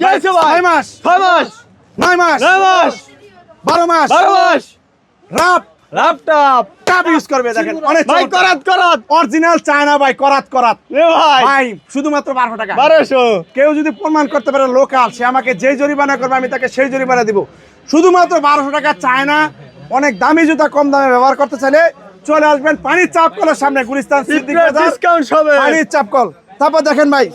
ছয় মাস। ছয় মাস। নয় মাস। নয় মাস। বারো মাস। বারো মাস। রাপ। Laptop tough. ইউজ করবে দেখেন অনেক ভাই করাত করাত। অরিজিনাল চায়না ভাই করাত করাত। ভাই। ভাই শুধুমাত্র বারোশো টাকা। বারোশো। কেউ যদি প্রমাণ করতে পারে লোকাল সে আমাকে যেই জরিমানা করবে আমি তাকে সেই জরিমানা দিব। শুধুমাত্র বারোশো টাকা চায়না অনেক দামি জুতা কম দামে ব্যবহার করতে চাইলে চলে আসবেন পানির চাপ কলের সামনে গুলিস্তান সিদ্দিক বাজার। ডিসকাউন্ট হবে পানির চাপ কল। তারপর দেখেন ভাই।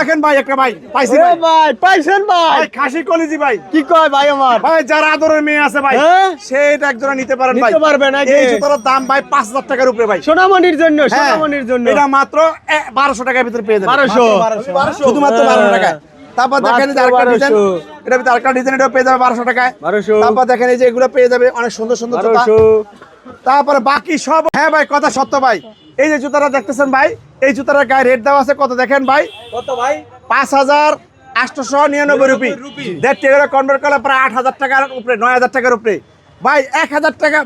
দেখেন ভাই একটা ভাই পাইছি ভাই। ভাই পাইছেন ভাই? খাসি কলিজি ভাই। কি কয় ভাই আমার? ভাই যার আদরের মেয়ে আছে ভাই হ্যাঁ? সে এটা একজোড়া নিতে পারেন ভাই। নিতে পারবে নাকি? এই জুতার দাম ভাই পাঁচ হাজার টাকার উপরে ভাই। সোনামণির জন্য হ্যাঁ, সোনামণির জন্য। এটা মাত্র বারোশো টাকার ভিতরে পেয়ে যাবেন। বারোশো। শুধুমাত্র বারোশো টাকায়। তারপর দেখেন এই যে আরেকটা ডিজাইন এটা ভিতরে আরেকটা ডিজাইন এটা পেয়ে যাবে বারোশো টাকায়। বারোশো। তারপর দেখেন এই যে এগুলো পেয়ে যাবে অনেক সুন্দর সুন্দর জুতা। তারপরে বাকি সব হ্যাঁ ভাই কথা সত্য ভাই। এই যে জুতাটা দেখতেছেন ভাই এই জুতাটার গায়ে রেট দেওয়া আছে কত দেখেন ভাই? কত ভাই? পাঁচ হাজার আটশোশো নিরানব্বই রুপি। দেড় টাকা কনভার্ট করলে প্রায় আট হাজার টাকার উপরে নয় হাজার টাকার উপরে। ভাই এক হাজার টাকা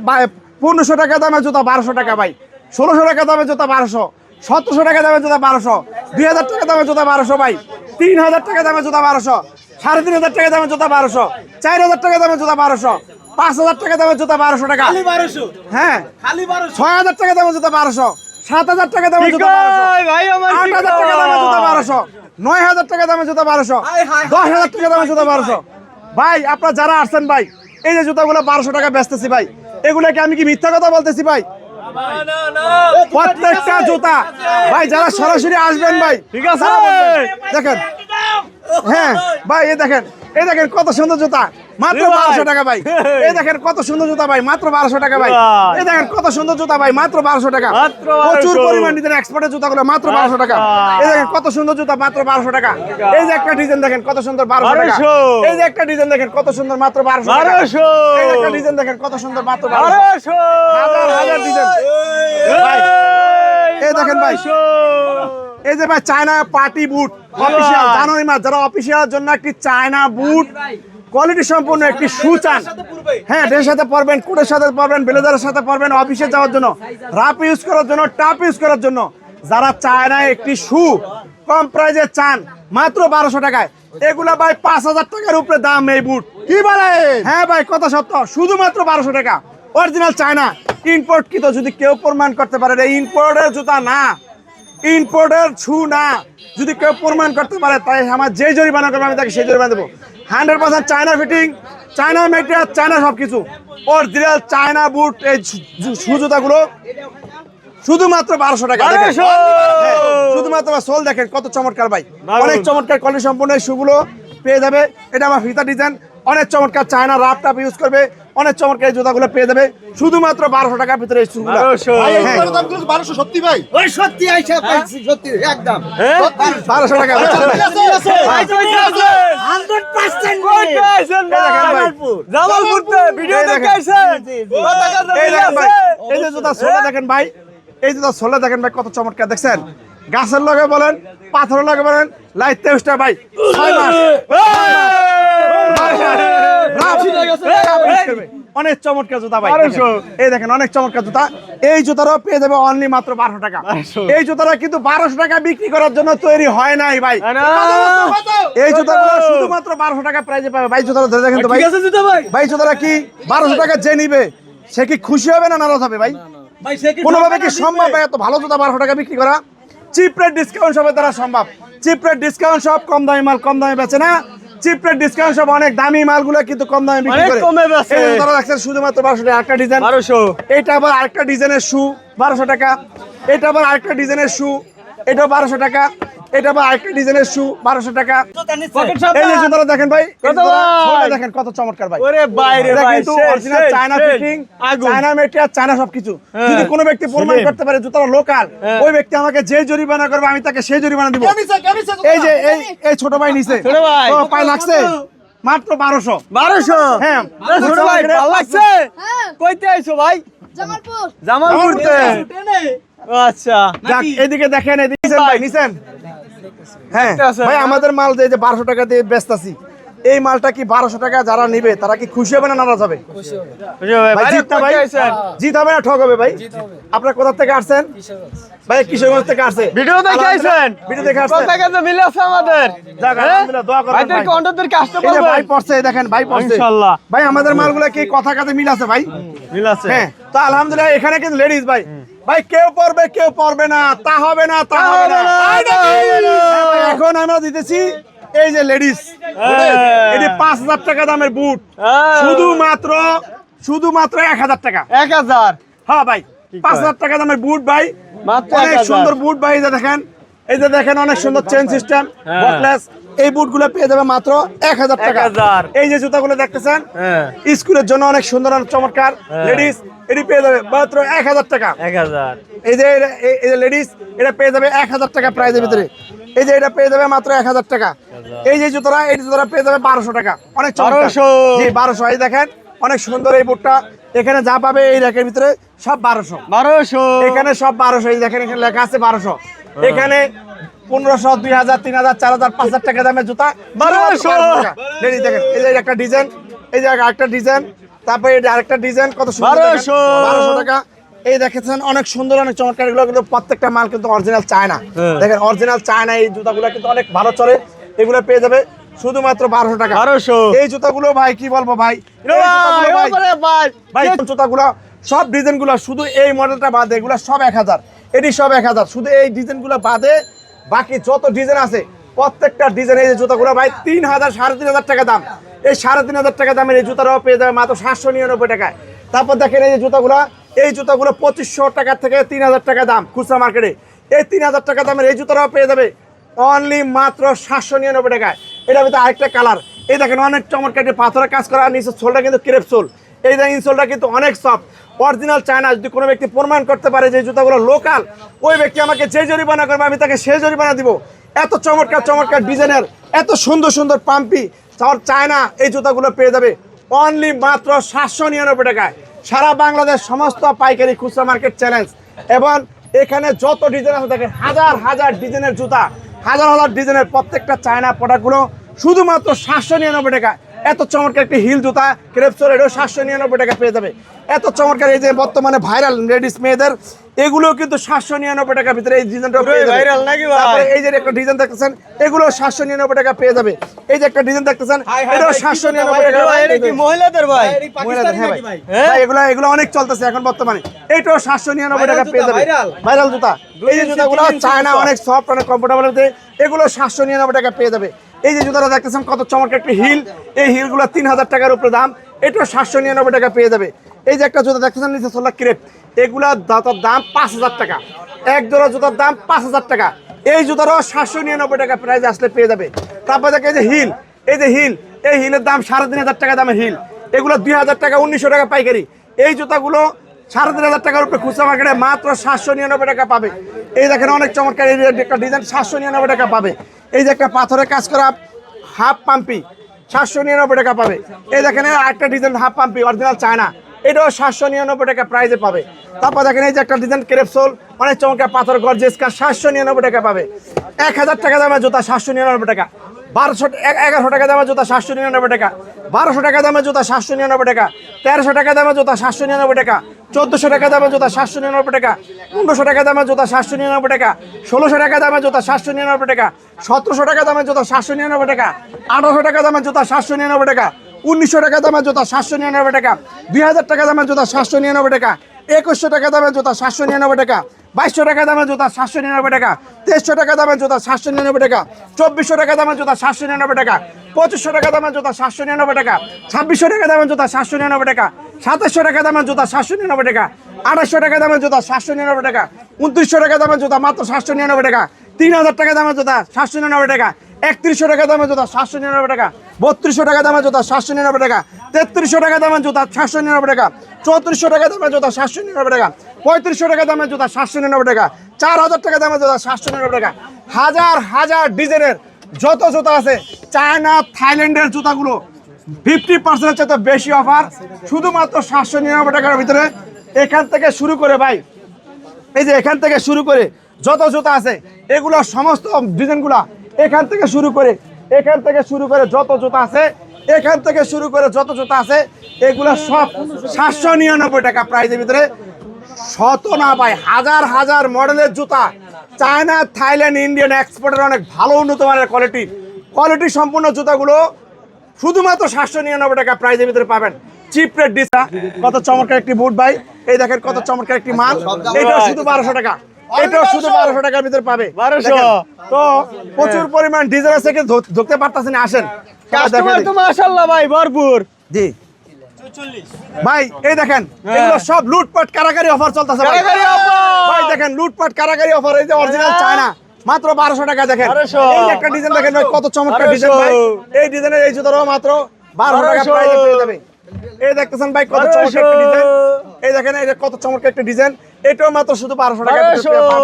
পনেরোশো টাকা দামের জুতা বারোশো টাকা ভাই। ষোলোশো টাকা দামের জুতা বারোশো। সতেরোশো টাকা দামের জুতা বারোশো। দুই হাজার টাকা দামের জুতা বারোশো ভাই। তিন হাজার টাকা দামের জুতা বারোশো। সাড়ে তিন হাজার টাকা দামের জুতা বারোশো। চার হাজার টাকা দামের জুতা বারোশো। পাঁচ হাজার টাকা দামের জুতা বারোশো টাকা। হ্যাঁ। ছয় হাজার টাকা দামের জুতা বারোশো। সাত হাজার টাকা দামের কি জুতা বারোশো। ভাই আট হাজার টাকা দামের জুতা বারোশো। নয় হাজার টাকা দামের জুতা বারোশো। দশ হাজার টাকা দামের জুতা বারোশো। ভাই আপনার যারা আসছেন ভাই এই যে জুতাগুলো বারোশো টাকা বেচতেছি ভাই এগুলোকে আমি কি মিথ্যা কথা বলতেছি ভাই? প্রত্যেকটা জুতা। ভাই যারা সরাসরি আসবেন ভাই ঠিক আছে। দেখেন। হ্যাঁ ভাই এই দেখেন এই দেখেন কত সুন্দর জুতা। মাত্র বারোশো টাকা ভাই। এই দেখেন কত সুন্দর জুতা ভাই মাত্র বারোশো টাকা ভাই। এই দেখেন কত সুন্দর জুতা ভাই মাত্র বারোশো টাকা। প্রচুর পরিমাণ নিতেন এক্সপোর্টের জুতাগুলো মাত্র বারোশো টাকা। এই দেখেন কত সুন্দর জুতা মাত্র বারোশো টাকা। এই যে একটা ডিজাইন দেখেন কত সুন্দর বারোশো টাকা। এই যে একটা ডিজাইন দেখেন কত সুন্দর মাত্র বারোশো বারোশো। এই একটা ডিজাইন দেখেন কত সুন্দর মাত্র বারোশো। হাজার হাজার ডিজাইন এই দেখেন ভাই। এই যে ভাই China party boot official January মাস যারা অফিসিয়াল জন্য একটি চায়না বুট কোয়ালিটি সম্পূর্ণ একটি শু চান হ্যাঁ ড্রেসের সাথে পরবেন কোটের সাথে পরবেন ব্লেজারের সাথে পরবেন অফিসে যাওয়ার জন্য রাপ ইউজ করার জন্য টাপ ইউজ করার জন্য। যারা চায় না একটি শু কম প্রাইজে চান মাত্র বারোশো টাকায়। এগুলা ভাই পাঁচ হাজার টাকার উপরে দাম এই বুট কি বলে? হ্যাঁ ভাই কথা সত্য। শুধুমাত্র বারোশো টাকা। অরিজিনাল চায়না ইম্পোর্ট কি তো যদি কেউ প্রমাণ করতে পারে এই ইম্পোর্টের জুতা না ইম্পোর্টের ছু না যদি কেউ প্রমাণ করতে পারে তাই আমার যে জরিমানা করবে আমি তাকে সেই জরিমানা দেবো। Hundred percent China fitting China material China সব কিছু অরিজিনাল চায়না বুট এই শু জুতাগুলো শুধুমাত্র বারোশো টাকা। হ্যাঁ, শুধুমাত্র সোল দেখেন কত চমৎকার ভাই। অনেক চমৎকার কোয়ালিটি সম্পূর্ণ এই শুগুলো পেয়ে যাবে। এটা আমার ফিতা ডিজাইন অনেক চমৎকার চায়না রাফ টাপ ইউজ করবে। অনেক চমৎকার এই জুতাগুলো পেয়ে যাবে। শুধুমাত্র বারোশো টাকার ভিতরে এই শুগুলো বারোশো। হ্যাঁ। 1200 সত্যি ভাই। ওই সত্যি আইসা পাইছি সত্যি একদম। হ্যাঁ? বারোশো টাকা। এই দেখেন। দেখে আইছেন? কত টাকা এই দেখেন ভাই। এই যে জুতা সোলে দেখেন ভাই। এই জুতা সোলে দেখেন ভাই কত চমৎকার। দেখছেন? গাছের লগে বলেন পাথরের লগে বলেন লাইট তেউসটা ভাই। ছয় মাস। অনেক চমৎকার জুতা ভাই এই দেখেন অনেক চমৎকার জুতা। এই জুতারও পেয়ে যাবে অনলি মাত্র বারোশো টাকা। এই জুতাটা কিন্তু বারোশো টাকা বিক্রি করার জন্য তৈরি হয় নাই ভাই। এই জুতাগুলো শুধুমাত্র বারোশো টাকা প্রাইজে পাবে। ভাই জুতাটা ধরে দেখেন তো ভাই ভাই? জুতাটা কি বারোশো টাকা যে নিবে সে কি খুশি হবে না নারাজ হবে ভাই? কোনোভাবে কি সম্ভব? ভাই এত ভালো জুতা বারোশো টাকা বিক্রি করা? চিপ রেট ডিসকাউন্ট শপের দ্বারা সম্ভব। চিপ রেট ডিসকাউন্ট সব কম দামি মাল কম দামে বেচে না। চিপ রেট ডিসকাউন্ট সব অনেক দামি মালগুলো কিন্তু কম দামে বিক্রি করে কমে বেচে। এই রাখছেন শুধুমাত্র বারোশো টাকা একটা ডিজাইন বারোশো। এটা আবার আরেকটা ডিজাইনের শু বারোশো টাকা এটা আবার আরেকটা ডিজাইনের শু এটা বারোশো টাকা এটা আরেকটা ডিজাইনের শু বারোশো টাকা। এই যে। দেখেন ভাই দেখেন কত চমৎকার ভাই। এটা কিন্তু original China fitting China material China সবকিছু। যদি কোনো ব্যক্তি প্রমাণ করতে পারে জুতাটা লোকাল। ওই ব্যক্তি আমাকে যে জরিমানা করবে আমি তাকে সেই জরিমানা দিব। এই যে এই এই ছোট ভাই নিছে। ছোট ভাই। ও, পায়ে লাগছে। মাত্র বারোশো। বারোশো? হ্যাঁ। ছোট ভাই ভালো লাগছে? হ্যাঁ। কইতে আইছো ভাই? জামালপুর। জামালপুর আচ্ছা। এদিকে দেখেন এদিকে নিছেন ভাই নিছেন? হ্যাঁ ভাই আমাদের মাল যে বারোশো টাকা দিয়ে ব্যস্ত আছি এই মালটা কি বারোশো টাকা যারা নিবে তারা কি খুশি হবে না নারাজ হবে? জিত হবে না ঠক হবে ভাই? আপনার কোথা থেকে আসছেন? ভাই কিশোরগঞ্জ থেকে আসছে। ভিডিও দেখে আইছেন? ভিডিও দেখে আসছেন। কোথা থেকে মিলে আছে আমাদের? হ্যাঁ? আলহামদুলিল্লাহ, দোয়া ভাই। অন্যদেরকে আসতে এই যে ভাই বলবেন পড়ছে দেখেন ভাই পড়ছে। ইনশাআল্লাহ। ভাই আমাদের মালগুলা কি কথা কাজে মিল আছে ভাই? মিল আছে। হ্যাঁ তো আলহামদুলিল্লাহ এখানে কিন্তু লেডিস ভাই। ভাই কেউ পড়বে কেউ পড়বে না তা হবে না তা হবে না। তা হবে না। হ্যাঁ এখন আমরা দিতেছি এই যে লেডিস হ্যাঁ। এটি পাঁচ হাজার টাকা দামের বুট। হ্যাঁ। শুধুমাত্র শুধুমাত্র এক হাজার টাকা। এক হাজার? হ্যাঁ ভাই পাঁচ হাজার টাকা দামের বুট ভাই। অনেক সুন্দর বুট ভাই এই যে দেখেন এই যে দেখেন অনেক সুন্দর চেন সিস্টেম হ্যাঁ। এই বুটগুলো পেয়ে যাবে মাত্র এক হাজার টাকা। এই যে জুতাগুলো দেখতেছেন হ্যাঁ। স্কুলের জন্য অনেক সুন্দর আর চমৎকার। হ্যাঁ। লেডিস এটি পেয়ে যাবে মাত্র এক হাজার টাকা। এক হাজার। এই যে এই- যে লেডিস এটা পেয়ে যাবে এক হাজার টাকা প্রাইজের ভিতরে। এই যে এটা পেয়ে যাবে মাত্র এক হাজার টাকা। এই যে জুতোটা এই জুতোটা পেয়ে যাবে বারোশো টাকা। অনেক চমৎকার। 1200 জি বারোশো। এই দেখেন অনেক সুন্দর এই বুটটা। এখানে যা পাবে এই র্যাকের ভিতরে সব বারোশো। বারোশো। এখানে সব বারোশো। এই দেখেন এখানে লেখা আছে বারোশো। এখানে পনেরোশো দুই হাজার তিন হাজার চার হাজার পাঁচ হাজার টাকা দামের জুতা। 1200 লেডিস দেখেন এই যে একটা ডিজাইন এই যে আরেকটা ডিজাইন তারপরে আরেকটা ডিজাইন কত সুন্দর 1200 বারোশো টাকা। এই দেখেছেন অনেক সুন্দর অনেক চমৎকার। এগুলো কিন্তু প্রত্যেকটা মাল কিন্তু অরিজিনাল চায়না। হ্যাঁ। দেখেন অরিজিনাল চায়না এই জুতাগুলো কিন্তু অনেক ভালো চলে। এগুলো পেয়ে যাবে শুধুমাত্র বারোশো টাকা। বারোশো। এই জুতাগুলো ভাই কি বলব ভাই? ভাই জুতাগুলো সব ডিজাইনগুলো শুধু এই মডেলটা বাদে এগুলো সব এক হাজার। এটি সব এক হাজার। শুধু এই ডিজাইনগুলো বাদে বাকি যত ডিজাইন আছে, প্রত্যেকটা ডিজাইন এই জুতাগুলো ভাই তিন হাজার সাড়ে তিন হাজার টাকা দাম। এই সাড়ে তিন হাজার টাকা দামের এই জুতাটাও পেয়ে যাবে মাত্র সাতশো নিরানব্বই টাকায়। তারপর দেখেন এই যে জুতাগুলো এই জুতাগুলো পঁচিশশো টাকা থেকে তিন হাজার টাকা দাম খুচরা মার্কেটে। এই তিন হাজার টাকা দামের এই জুতাটাও পেয়ে যাবে অনলি মাত্র সাতশো নিরানব্বই টাকায়। এটা ভিতরে আরেকটা কালার। এই দেখেন অনেক চমৎকার পাথরের কাজ করা নিচে সোলটা কিন্তু ক্রেপ সোল। এই যে ইনসোলটা কিন্তু অনেক সফট অরিজিনাল চায়না যদি কোনো ব্যক্তি প্রমাণ করতে পারে যে জুতাগুলো লোকাল ওই ব্যক্তি আমাকে যে জরিমানা করবে, আমি তাকে সে জরিমানা দিব। এত চমৎকার চমৎকার ডিজাইনের এত সুন্দর সুন্দর পাম্পি চায়না এই জুতাগুলো পেয়ে যাবে অনলি মাত্র সাতশো নিরানব্বই টাকায়। সারা বাংলাদেশ সমস্ত পাইকারি খুচরা মার্কেট চ্যালেঞ্জ এবং এখানে যত ডিজাইন আছে, দেখেন, হাজার হাজার ডিজাইনের জুতা, হাজার হাজার ডিজাইনের প্রত্যেকটা চায়না প্রোডাক্টগুলো শুধুমাত্র সাতশো নিরানব্বই টাকা এত চমৎকার একটি হিল জুতা ক্রেপসোর এটাও সাতশো নিরানব্বই টাকা পেয়ে যাবে। এত চমৎকার এই যে বর্তমানে ভাইরাল লেডিস মেয়েদের এগুলো কিন্তু সাতশো নিরানব্বই টাকার ভিতরে এই ডিজাইনটা viral নাকি এই যে একটা ডিজাইন দেখতেছেন এগুলো সাতশো নিরানব্বই টাকা পেয়ে যাবে। এই যে একটা ডিজাইন দেখতেছেন এটাও সাতশো নিরানব্বই টাকা মহিলাদের ভাই? মহিলাদের, হ্যাঁ ভাই। হ্যাঁ? ভাই, এগুলো এগুলো অনেক চলতেছে এখন বর্তমানে। এইটাও সাতশো নিরানব্বই টাকা পেয়ে যাবে। ভাইরাল জুতা। এই যে জুতাগুলো চায়না অনেক সফট অনেক কমফোর্টেবল এগুলো সাতশো নিরানব্বই টাকা পেয়ে যাবে। এই যে জুতাটা দেখতেছেন, কত চমৎকার একটি হিল। এই হিলগুলো তিন হাজার টাকার উপরে দাম। এটাও সাতশো নিরানব্বই টাকা পেয়ে যাবে। এই যে একটা জুতা দেখতেছেন, নিচে সোলা ক্রেপ। এগুলোর দাতার দাম পাঁচ হাজার টাকা। এক জোড়া জুতার দাম পাঁচ হাজার টাকা। এই জুতারও সাতশো নিরানব্বই টাকা প্রাইস আসলে পেয়ে যাবে। তারপর দেখে এই যে হিল। এই যে হিল। এই হিলের দাম সাড়ে তিন হাজার টাকা দামের হিল। এগুলো দুই হাজার টাকা, উনিশশো টাকা পাইকারি। এই জুতাগুলো সাড়ে তিন হাজার টাকার উপরে খুচরা মার্কেটে মাত্র সাতশো নিরানব্বই টাকা পাবে। এই দেখেন অনেক চমৎকার এই একটা ডিজাইন সাতশো নিরানব্বই টাকা পাবে। এই যে একটা পাথরের কাজ করা হাফ পাম্পি সাতশো নিরানব্বই টাকা পাবে। এই দেখেন এর আরেকটা ডিজাইন হাফ পাম্পি অরিজিনাল চায়না এটাও সাতশো নিরানব্বই টাকা প্রাইজে পাবে। তারপর দেখেন এই যে একটা ডিজাইন ক্রেপসোল অনেক চমৎকার পাথর গর্জেস কাজ সাতশো নিরানব্বই টাকা পাবে। এক হাজার টাকা দামের জুতা, সাতশো নিরানব্বই টাকা। বারোশো এগারোশো টাকা দামের জুতা, সাতশো নিরানব্বই টাকা। বারোশো টাকা দামের জুতা, সাতশো নিরানব্বই টাকা। তেরোশো টাকা দামের জুতা, সাতশো নিরানব্বই টাকা। চোদ্দোশো টাকা দামের জোতা, সাতশো নিরানব্বই টাকা। পনেরোশো টাকা দামের জোতা, সাতশো নিরানব্বই টাকা। ষোলোশো টাকা দামের জোতা, সাতশো নিরানব্বই টাকা। সতেরোশো টাকা দামের জোতা, সাতশো নিরানব্বই টাকা। আঠারোশো টাকা দামের জোতা, সাতশো নিরানব্বই টাকা। উনিশশো টাকা দামের জোতা, সাতশো নিরানব্বই টাকা। দুই হাজার টাকা দামের জোতা, সাতশো নিরানব্বই টাকা। একুশশো টাকা দামের জোতা, সাতশো নিরানব্বই টাকা। বাইশশো টাকা দামের জুতা, সাতশো নিরানব্বই টাকা। তেইশশো টাকা দামের জুতা, সাতশো নিরানব্বই টাকা। চব্বিশশো টাকা দামের জুতা, সাতশো নিরানব্বই টাকা। পঁচিশশো টাকা দামের জুতা, সাতশো নিরানব্বই টাকা। ছাব্বিশশো টাকা দামের জুতা, সাতশো নিরানব্বই টাকা। সাতাশশো টাকা দামের জুতা, সাতশো নিরানব্বই টাকা। আঠাশশো টাকা দামের জুতা, সাতশো নিরানব্বই টাকা। উনত্রিশশো টাকা দামের জুতা, মাত্র সাতশো নিরানব্বই টাকা। তিন হাজার টাকা দামের জুতা, সাতশো নিরানব্বই টাকা। একত্রিশশো টাকা দামের জুতা, সাতশো নিরানব্বই টাকা। বত্রিশশো টাকা দামের জুতা, সাতশো নিরানব্বই টাকা। তেত্রিশশো টাকা দামের জুতা, সাতশো নিরানব্বই টাকা। চৌত্রিশশো টাকা দামের জুতা, সাতশো নিরানব্বই টাকা। পঁয়ত্রিশশো টাকা দামের জুতা, সাতশো নিরানব্বই টাকা। চার হাজার টাকা দামের জুতা, সাতশো নিরানব্বই টাকা। হাজার হাজার ডিজাইনের যত জুতা আছে, চায়না, থাইল্যান্ডের জুতাগুলো ফিফটি পার্সেন্টের চেয়ে বেশি অফার শুধুমাত্র সাতশো নিরানব্বই টাকার ভিতরে। এখান থেকে শুরু করে ভাই, এই যে এখান থেকে শুরু করে যত জুতা আছে, এগুলো সমস্ত ডিজাইনগুলা এখান থেকে শুরু করে এখান থেকে শুরু করে যত জুতা আছে এখান থেকে শুরু করে যত জুতা আছে এগুলো সব সাতশো নিরানব্বই টাকা প্রাইজের ভিতরে। শত না ভাই হাজার হাজার মডেলের জুতা। চায়না থাইল্যান্ড ইন্ডিয়ান এক্সপোর্টের অনেক ভালো উন্নত মানের কোয়ালিটি কোয়ালিটি সম্পূর্ণ জুতাগুলো শুধুমাত্র সাতশো নিরানব্বই টাকা প্রাইজের ভিতরে পাবেন। চিপ রেট ডিসা কত চমৎকার একটি বুট ভাই। এই দেখেন কত চমৎকার একটি মাল। এটা শুধু বারোশো টাকা। এটাও শুধু বারোশো টাকার ভিতরে পাবে। 1200 তো প্রচুর পরিমাণ ডিজাইন আছে কিন্তু ধর- ধরতে পারতেছেন আসেন। কাস্টমার তো মাশাআল্লাহ ভাই ভরপুর। জি। ভাই এই দেখেন এগুলো সব লুটপাট কারাগারি অফার চলতেছে ভাই। দেখেন লুটপাট কারাগারি অফার এই যে অরিজিনাল হ্যাঁ। চায়না। মাত্র বারোশো টাকা দেখেন। 1200 এই একটা ডিজাইন দেখেন কত চমৎকার ডিজাইন ভাই। এই ডিজাইনের এই জুতোটাও মাত্র বারোশো টাকা 1200 প্রাইসে পেয়ে যাবে এই দেখতেছেন ভাই কত চমৎকার ডিজাইন। এই দেখেন এই যে কত চমৎকার একটা ডিজাইন। এটাও মাত্র শুধু বারোশো টাকা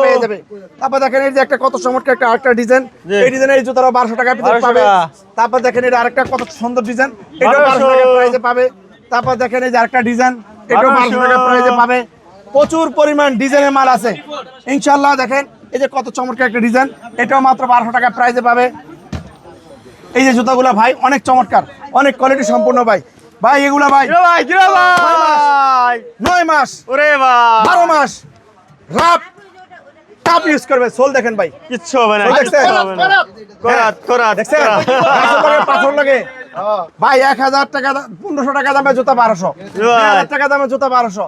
পেয়ে যাবে। তারপর দেখেন এই যে একটা কত চমৎকার একটা আরেকটা ডিজাইন। এই এই জুতোটাও বারোশো টাকা ভিতরে পাবে। তারপর দেখেন এটা আরেকটা কত সুন্দর ডিজাইন এটাও বারোশো! টাকা প্রাইসে পাবে। তারপর দেখেন এই যে আরেকটা ডিজাইন এটাও 1200 বারোশো টাকা প্রাইসে পাবে। প্রচুর পরিমাণ ডিজাইনের মাল আছে। ইনশাল্লাহ দেখেন এই যে কত চমৎকার একটা ডিজাইন এটাও মাত্র বারোশো টাকা প্রাইসে পাবে। এই যে জুতাগুলা ভাই অনেক চমৎকার। অনেক কোয়ালিটি সম্পূর্ণ ভাই। ভাই এগুলা ভাই। ভাই ভাই। নয় মাস। ওরে ভাই বারো মাস। রাপ টাপ ইউজ করবে। সোল দেখেন ভাই। কিচ্ছু হবে না। করাত করাত। দেখছেন। পাথর লাগে, পাথর লাগে। ভাই এক হাজার টাকা পনেরোশো টাকা দামে জুতা বারোশো। হাজার টাকা দামে জুতা বারোশো।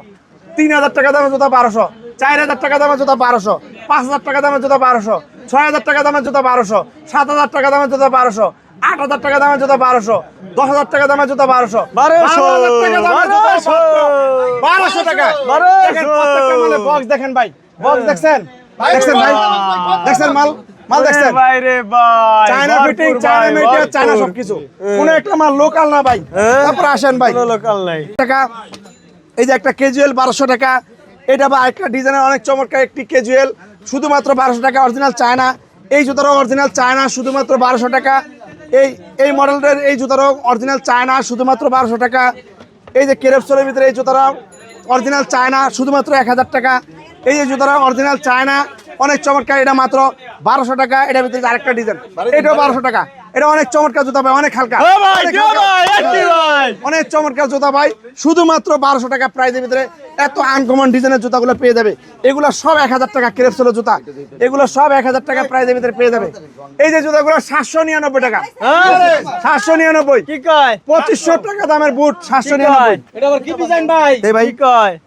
তিন হাজার টাকা দামে জুতা বারোশো। চার হাজার টাকা দামে জুতা বারোশো। পাঁচ হাজার টাকা দামে জুতা বারোশো। ছয় হাজার টাকা দামে জুতা বারোশো। সাত হাজার টাকা দামে জুতা বারোশো। আট হাজার টাকা দামে জুতা বারোশো দশ হাজার টাকা দামে জুতা বারোশো। 1200 বারোশো টাকা। 1200 দেখেন প্রত্যেকটা মালে বক্স দেখেন ভাই। বক্স দেখছেন? দেখছেন ভাই। দেখছেন মাল? মাল দেখছেন? ভাই ভাই চায়না ফিটিং চায়না সবকিছু। কোন একটা মাল লোকাল না ভাই। হ্যাঁ? তারপর আসেন ভাই। লোকাল নাই। টাকা। এই যে একটা কেজুয়াল বারোশো টাকা। এটা বা একটা ডিজাইনের অনেক চমৎকার একটি কেজুয়াল শুধুমাত্র বারোশো টাকা অরিজিনাল চায়না এই জুতারও অরিজিনাল চায়না শুধুমাত্র বারোশো টাকা। এই এই মডেলটার এই জুতারও অরিজিনাল চায়না শুধুমাত্র বারোশো টাকা। এই যে কেরেপসোলের ভিতরে এই জুতারা অরিজিনাল চায়না শুধুমাত্র এক হাজার টাকা। এই যে জুতারা অরিজিনাল চায়না অনেক চমৎকার এটা মাত্র বারোশো টাকা। এটার ভিতরে আরেকটা ডিজাইন এটাও বারোশো টাকা। এটা অনেক চমৎকার জুতা ভাই অনেক হালকা। ভাই অনেক চমৎকার জুতা ভাই শুধুমাত্র বারোশো টাকা প্রাইজের ভিতরে। এত আনকমন ডিজাইনের জুতাগুলো পেয়ে যাবে। এগুলো সব এক হাজার টাকা ক্রেপসোলো জুতা। এগুলো সব এক হাজার টাকা প্রাইজের ভিতরে পেয়ে যাবে। এই যে জুতাগুলো সাতশো নিরানব্বই টাকা। সাতশো নিরানব্বই। কি কয়? পঁচিশশো টাকা দামের বুট সাতশো নিরানব্বই। ভাই?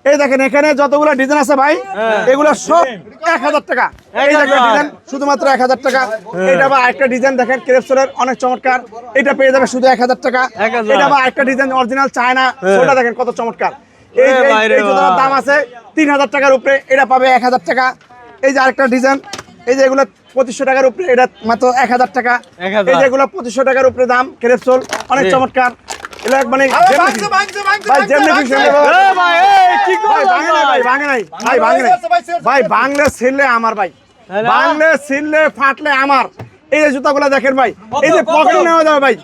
এই দেখেন এখানে যতগুলো ডিজাইন আছে ভাই হ্যাঁ। এগুলো সব এক হাজার টাকা। এই দেখেন ডিজাইন শুধুমাত্র এক হাজার টাকা। এটা আবার একটা ডিজাইন দেখেন ক্রেপসোলের অনেক চমৎকার। এটা পেয়ে যাবে শুধু এক হাজার টাকা। এটা আবার একটা ডিজাইন অরিজিনাল চায়না। ওটা দেখেন কত চমৎকার। এই জুতার দাম আছে তিন হাজার টাকার উপরে এটা পাবে এক হাজার টাকা। এই যে আরেকটা ডিজাইন এই যে এগুলো পঁচিশশো টাকার উপরে এটা মাত্র এক হাজার টাকা। 1000 এই যেগুলো পঁচিশশো টাকার উপরে দাম ক্রেপসোল অনেক চমৎকার। এগুলো মানে ভাই বলো। এ ভাই এই কি ভাই করলেন ভাঙে নাই ভাই ভাঙে নাই। ভাই ভাঙে নাই। ভাই বাংলা ছিললে আমার ভাই? বাংলা ছিললে ফাটলে আমার। এই যে জুতাগুলো দেখেন ভাই। এই যে? পকেটে নেওয়া যাবে ভাই।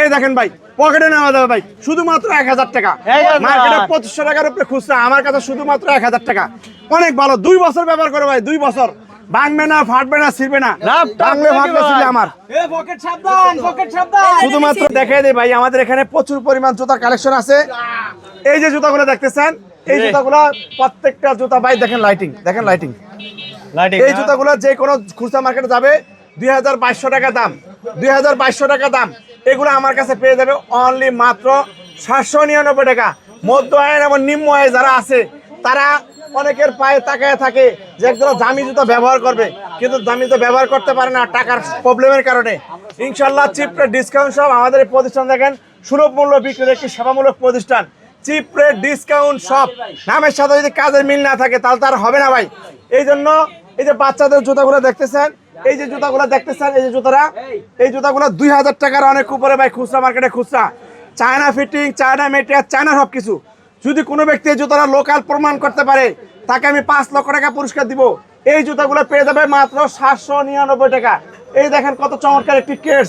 এই দেখেন ভাই পকেটে নেওয়া যাবে ভাই শুধুমাত্র এক হাজার টাকা। মার্কেটে পঁচিশশো টাকার উপরে খুচরা আমার কাছে শুধুমাত্র এক হাজার টাকা। অনেক ভালো দুই বছর ব্যবহার করে ভাই দুই বছর। ভাঙবে না ফাটবে না ছিড়বে না? ছিড়লে আমার। এ পকেট সাবধান পকেট সাবধান। শুধুমাত্র দেখাই দেয় ভাই আমাদের এখানে প্রচুর পরিমাণ জুতার কালেকশন আছে। এই যে জুতাগুলো দেখতেছেন এই। জুতাগুলো প্রত্যেকটা জুতা ভাই দেখেন লাইটিং দেখেন লাইটিং লাইটিং এই জুতাগুলো যে কোনো খুচরা মার্কেটে যাবে দুই হাজার বাইশশো টাকা দাম দুই হাজার বাইশশো টাকা দাম। এগুলো আমার কাছে পেয়ে যাবে অনলি মাত্র সাতশো নিরানব্বই টাকা। মধ্য আয়ের এবং নিম্ন আয় যারা আছে, তারা অনেকের পায়ে তাকায় থাকে যে একজন দামি জুতো ব্যবহার করবে, কিন্তু দামি জুতো ব্যবহার করতে পারে না টাকার প্রবলেমের কারণে। ইনশাল্লাহ চিপ ডিসকাউন্ট সব আমাদের এই প্রতিষ্ঠান দেখেন, সুলভ মূল্য বিক্রির একটি সেবামূলক প্রতিষ্ঠান। চিপ রেট ডিসকাউন্ট সব নামের সাথে যদি কাজের মিল না থাকে, তাহলে তার হবে না ভাই। এই জন্য এই যে বাচ্চাদের জুতাগুলো দেখতেছেন? এই যে জুতাগুলো দেখতেছেন? এই যে জুতারা? এই জুতাগুলো দুই হাজার টাকার অনেক উপরে ভাই, খুচরা মার্কেটে খুচরা। China fitting, China material China সব কিছু যদি কোনো ব্যক্তি এই জুতারা লোকাল প্রমাণ করতে পারে, তাকে আমি পাঁচ লক্ষ টাকা পুরস্কার দিব। এই জুতাগুলো পেয়ে যাবে মাত্র সাতশো নিরানব্বই টাকা। এই দেখেন কত চমৎকার একটি কেস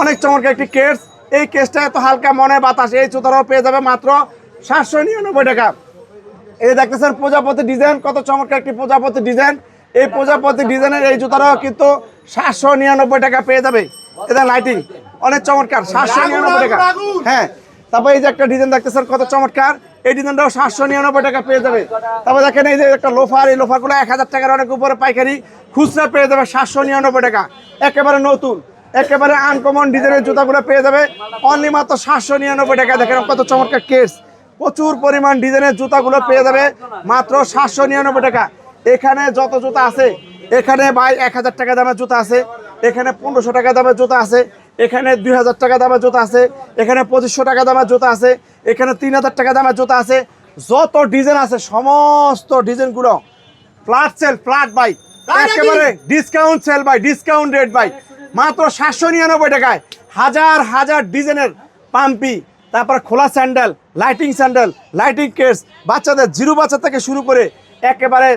অনেক চমৎকার একটি কেস এই কেসটা এত হালকা মনে, বাতাস, এই জুতারাও পেয়ে যাবে মাত্র সাতশো নিরানব্বই টাকা। এই দেখতেছেন প্রজাপতি ডিজাইন কত চমৎকার একটি প্রজাপতি ডিজাইন এই প্রজাপতি ডিজাইনের এই জুতাটাও কিন্তু সাতশো নিরানব্বই টাকা পেয়ে যাবে। এটা লাইটিং অনেক চমৎকার সাতশো নিরানব্বই টাকা। হ্যাঁ তারপর এই যে একটা ডিজাইন দেখতেছেন কত চমৎকার। এই ডিজাইনটাও সাতশো নিরানব্বই টাকা পেয়ে যাবে। তারপর দেখেন এই যে একটা লোফার এই লোফারগুলো এক হাজার টাকার অনেক উপরে পাইকারি খুচরা পেয়ে যাবে সাতশো নিরানব্বই টাকা। একেবারে নতুন একেবারে আনকমন ডিজাইনের জুতাগুলো পেয়ে যাবে। অনলি মাত্র সাতশো নিরানব্বই টাকা দেখেন কত চমৎকার কেস প্রচুর পরিমাণ ডিজাইনের জুতাগুলো পেয়ে যাবে মাত্র সাতশো নিরানব্বই টাকা। এখানে যত জুতা আছে এখানে ভাই এক হাজার টাকা দামের জুতা আছে এখানে পনেরোশো টাকা দামের জুতা আছে এখানে দুই হাজার টাকা দামের জুতা আছে এখানে পঁচিশশো টাকা দামের জুতা আছে এখানে তিন হাজার টাকা দামের জুতা আছে যত ডিজাইন আছে সমস্ত ডিজাইনগুলো ফ্ল্যাট সেল ফ্ল্যাট বাই একেবারে discount sale buy discount rate buy মাত্র সাতশো নিরানব্বই টাকায় হাজার হাজার ডিজাইনের পাম্পি তারপর খোলা sandal lighting sandal lighting case বাচ্চাদের জিরো বাচ্চা থেকে শুরু করে একেবারে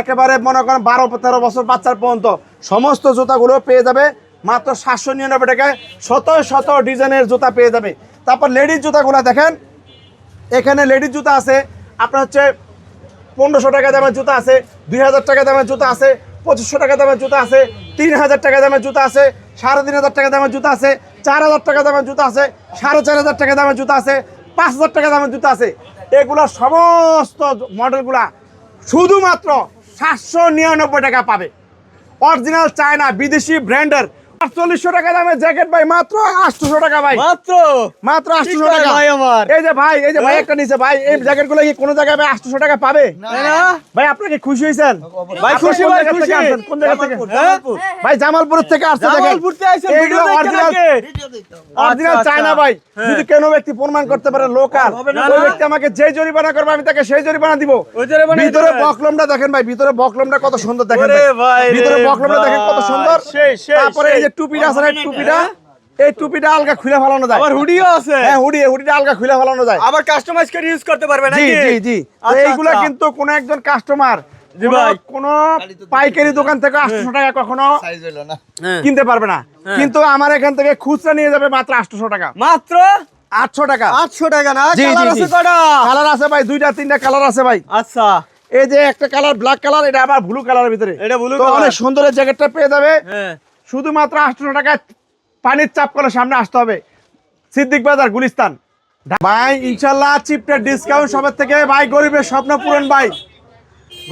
একেবারে মনে করেন বারো, তেরো বছর বাচ্চার পর্যন্ত সমস্ত জুতাগুলো পেয়ে যাবে। মাত্র সাতশো নিরানব্বই টাকায় শত শত ডিজাইনের জুতা পেয়ে যাবে। তারপর লেডিস জুতাগুলো দেখেন, এখানে লেডিস জুতা আছে, আপনার হচ্ছে পনেরোশো টাকা দামের জুতা আছে, দুই হাজার টাকা দামের জুতা আছে, পঁচিশশো টাকা দামের জুতা আছে, তিন হাজার টাকা দামের জুতা আছে, সাড়ে তিন হাজার টাকা দামের জুতা আছে, চার হাজার টাকা দামের জুতা আছে, সাড়ে চার হাজার টাকা দামের জুতা আছে, পাঁচ হাজার টাকা দামের জুতা আছে। এগুলো সমস্ত মডেলগুলা শুধুমাত্র সাতশো নিরানব্বই টাকা পাবে। অরিজিনাল চায়না বিদেশি ব্র্যান্ডের আটচল্লিশশো টাকা দামের জ্যাকেট ভাই মাত্র আটশোশো টাকা ভাই। মাত্র? মাত্র আটশোশো টাকা। ভাই আমার। এই যে ভাই এই যে ভাই একটা নিচে ভাই এই জ্যাকেটগুলো কি কোনো জায়গায় ভাই আটশোশো টাকা পাবে? ভাই আপনি কি খুশি হয়েছেন? ভাই খুশি ভাই খুশি। কোন জায়গা থেকে? হ্যাঁ? ভাই জামালপুর থেকে আসছে জামালপুর থেকে আইছেন, এইগুলো অরিজিনাল অরিজিনাল চায়না আচ্ছা। ভাই। যদি কোনো ব্যক্তি প্রমাণ করতে পারে লোকাল ওই ব্যক্তি আমাকে যে জরিমানা করবে আমি তাকে সেই জরিমানা দিব। ভিতরে। বকলমটা দেখেন ভাই ভিতরে বকলমটা কত সুন্দর দেখেন ভাই। ভিতরে বকলমটা দেখেন কত সুন্দর। সেই, সেই, তারপরে এই যে টুপিটা আছে টুপিটা? এই টুপিটা আলগা খুলে ফেলানো যায়। আবার হুডিও আছে? হ্যাঁ হুডি হুডিটা আলগা খুলে ফেলানো যায়। আবার কাস্টমাইজ করে ইউজ করতে পারবে নাকি? জি জি। আচ্ছা, এইগুলা আচ্ছা। কিন্তু কোন একজন কাস্টমার জি ভাই। কোন পাইকারি দোকান থেকে আটশো টাকা কখনো সাইজ হইল না। হ্যাঁ। কিনতে পারবে না। কিন্তু আমার এখান থেকে খুচরা নিয়ে যাবে মাত্র আটশো টাকা। মাত্র? আটশো টাকা। আটশো টাকা না? কালার আছে কটা? কালার আছে ভাই দুইটা তিনটা কালার আছে ভাই। আচ্ছা। এই যে একটা কালার ব্ল্যাক কালার এটা আবার ব্লু কালারের ভিতরে। এটা তো color। অনেক সুন্দর জ্যাকেটটা পেয়ে যাবে। হ্যাঁ। শুধুমাত্র আটশো টাকায় পানির চাপ করে সামনে আসতে হবে। সিদ্দিক বাজার, গুলিস্তান। ভাই, ইনশাল্লাহ চিপটের ডিসকাউন্ট সবের থেকে, ভাই, গরিবের স্বপ্ন পূরণ, ভাই।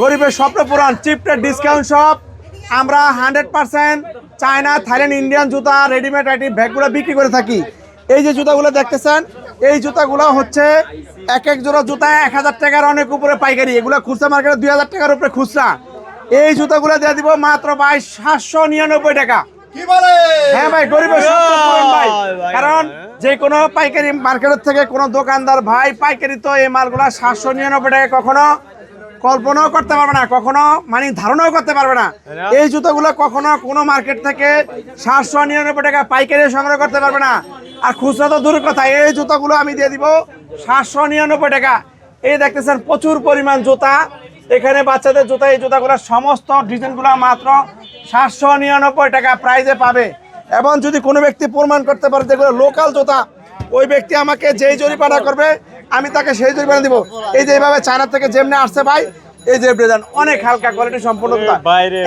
গরিবের স্বপ্ন পূরণ, চিপটের ডিসকাউন্ট সব আমরা hundred percent China, Thailand, Indian জুতা রেডিমেড আইটেম ব্যাগগুলো বিক্রি করে থাকি। এই যে জুতাগুলো দেখতেছেন, এই জুতাগুলো হচ্ছে এক এক জোড়া জুতা এক হাজার টাকার অনেক উপরে পাইকারি। এগুলো খুচরা মার্কেটে দুই হাজার টাকার উপরে খুচরা। এই জুতাগুলো দিয়ে দিব মাত্র ভাই সাতশো নিরানব্বই টাকা। হ্যাঁ ভাই গরিবের ভাই কারণ। যে কোনো পাইকারি মার্কেটের থেকে কোনো দোকানদার ভাই পাইকারি তো এই মালগুলা সাতশো নিরানব্বই টাকা কখনো কল্পনাও করতে পারবে না কখনো মানে ধারণাও করতে পারবে না। না? এই জুতোগুলো কখনো কোনো মার্কেট থেকে সাতশো নিরানব্বই টাকা পাইকারি সংগ্রহ করতে পারবে না। আর খুচরা তো দূরের কথা এই জুতোগুলো আমি দিয়ে দিব সাতশো নিরানব্বই টাকা। এই দেখতেছেন প্রচুর পরিমাণ জুতা। এখানে বাচ্চাদের জুতা এই জুতাগুলো সমস্ত ডিজাইনগুলো মাত্র সাতশো নিরানব্বই টাকা প্রাইজে পাবে। এবং যদি কোনো ব্যক্তি প্রমাণ করতে পারে যেগুলো লোকাল জুতা ওই ব্যক্তি আমাকে যেই জরিমানা করবে আমি তাকে সেই জরিমানা দিব। এই যে এইভাবে চায়না থেকে যেমনি আসছে ভাই এই যে ব্রেজান অনেক হালকা কোয়ালিটি সম্পূর্ণ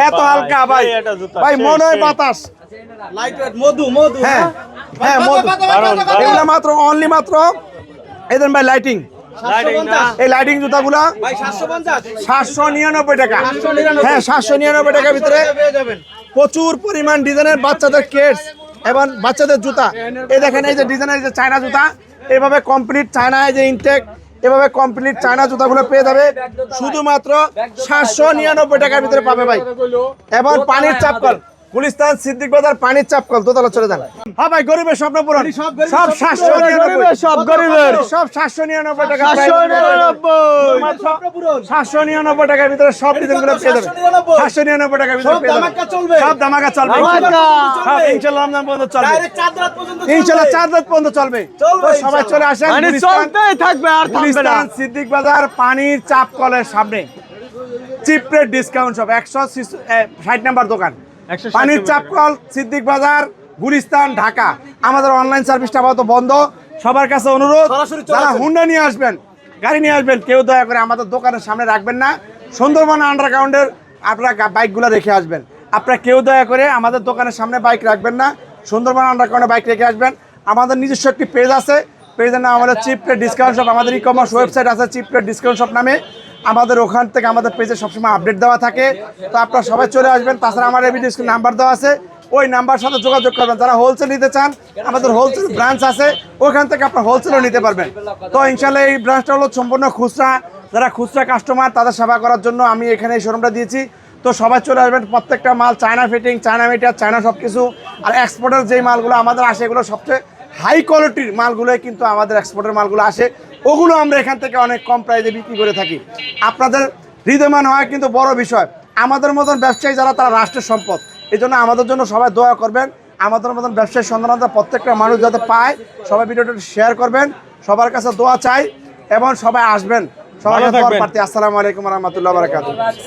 এত হালকা ভাই। ভাই মনে হয় বাতাস। মধু মধু হ্যাঁ হ্যাঁ। মধু। দারুণ, দারুণ। এগুলো মাত্র অনলি মাত্র এই দেন ভাই লাইটিং এই লাইটিং জুতাগুলা সাতশো নিরানব্বই টাকা। হ্যাঁ সাতশো নিরানব্বই টাকার ভিতরে প্রচুর পরিমাণ ডিজাইনের বাচ্চাদের কেটস এবং বাচ্চাদের জুতা। এই দেখেন এই যে ডিজাইনের যে চায়না জুতা এভাবে কমপ্লিট চায়নায় যে ইনটেক এভাবে কমপ্লিট চায়না জুতাগুলো পেয়ে যাবে। শুধুমাত্র সাতশো নিরানব্বই টাকার ভিতরে পাবে ভাই। এবং পানির চাপকল। গুলিস্তান সিদ্দিক বাজার পানির চাপকল দোতলা চলে যান। হ্যাঁ ভাই গরিবের স্বপ্ন পূরণ। সব সাতশো নিরানব্বই। সব গরিবের সব সাতশো নিরানব্বই টাকা 799 সাতশো নিরানব্বই টাকার ভিতরে সব ডিজাইনগুলো পেয়ে যাবে। সাতশো নিরানব্বই। টাকার ভিতরে সব পেয়ে যাবে। ধামাকা চলবে। সব ধামাকা চলবে। সব ইনশাল্লাহ রমজান পর্যন্ত চলবে। ডাইরেক্ট চাঁদ রাত পর্যন্ত ইনশাল্লাহ চার রাত পর্যন্ত চলবে। সবাই চলে আসেন। মানে চলতেই থাকবে আর গুলিস্তান সিদ্দিক বাজার পানির চাপ কলের সামনে। চিপ রেট ডিসকাউন্ট সব একশো ষাট নাম্বার দোকান। 160 পানির নাম্বার চাপ কল সিদ্দিক বাজার গুলিস্তান ঢাকা। আমাদের অনলাইন সার্ভিসটা আপাতত বন্ধ। সবার কাছে অনুরোধ সরাসরি চলে যারা হুন্ডা নিয়ে আসবেন গাড়ি নিয়ে আসবেন কেউ দয়া করে আমাদের দোকানের সামনে রাখবেন না। সুন্দরবন আন্ডারগ্রাউন্ডের আপনারা বাইকগুলো রেখে আসবেন। আপনারা কেউ দয়া করে আমাদের দোকানের সামনে বাইক রাখবেন না। সুন্দরবন আন্ডারগ্রাউন্ডে বাইক রেখে আসবেন। আমাদের নিজস্ব একটি পেজ আছে। পেজের নাম আমাদের চিপ ডিসকাউন্ট শপ আমাদের ই কমার্স ওয়েবসাইট আছে চিপ ডিসকাউন্ট শপ নামে। আমাদের ওখান থেকে আমাদের পেজে সবসময় আপডেট দেওয়া থাকে। তো আপনারা সবাই চলে আসবেন। তাছাড়া আমার এভিডেন্স নাম্বার দেওয়া আছে। ওই নাম্বার সাথে যোগাযোগ করবেন। যারা হোলসেল নিতে চান, আমাদের হোলসেল ব্রাঞ্চ আছে, ওখান থেকে আপনার হোলসেলও নিতে পারবেন। তো ইনশাল্লাহ এই ব্রাঞ্চটা হলো সম্পূর্ণ খুচরা। যারা খুচরা কাস্টমার তাদের সেবা করার জন্য আমি এখানে এই শোরুমটা দিয়েছি। তো সবাই চলে আসবেন। প্রত্যেকটা মাল China fitting China meter China সব কিছু আর এক্সপোর্টের যেই মালগুলো আমাদের আসে, এগুলো সবচেয়ে হাই কোয়ালিটির মালগুলোই কিন্তু আমাদের এক্সপোর্টের মালগুলো আসে। ওগুলো আমরা এখান থেকে অনেক কম প্রাইজে বিক্রি করে থাকি। আপনাদের হৃদয়মান হওয়া কিন্তু বড় বিষয়। আমাদের মতন ব্যবসায়ী যারা তারা রাষ্ট্রের সম্পদ। এই জন্য আমাদের জন্য সবাই দোয়া করবেন। আমাদের মতন ব্যবসায়ী সন্ধানতা প্রত্যেকটা মানুষ যাতে পায় সবাই ভিডিওটা শেয়ার করবেন। সবার কাছে দোয়া চাই এবং সবাই আসবেন। সবাই আসসালামু আলাইকুম রহমতুল্লাহ বারকাত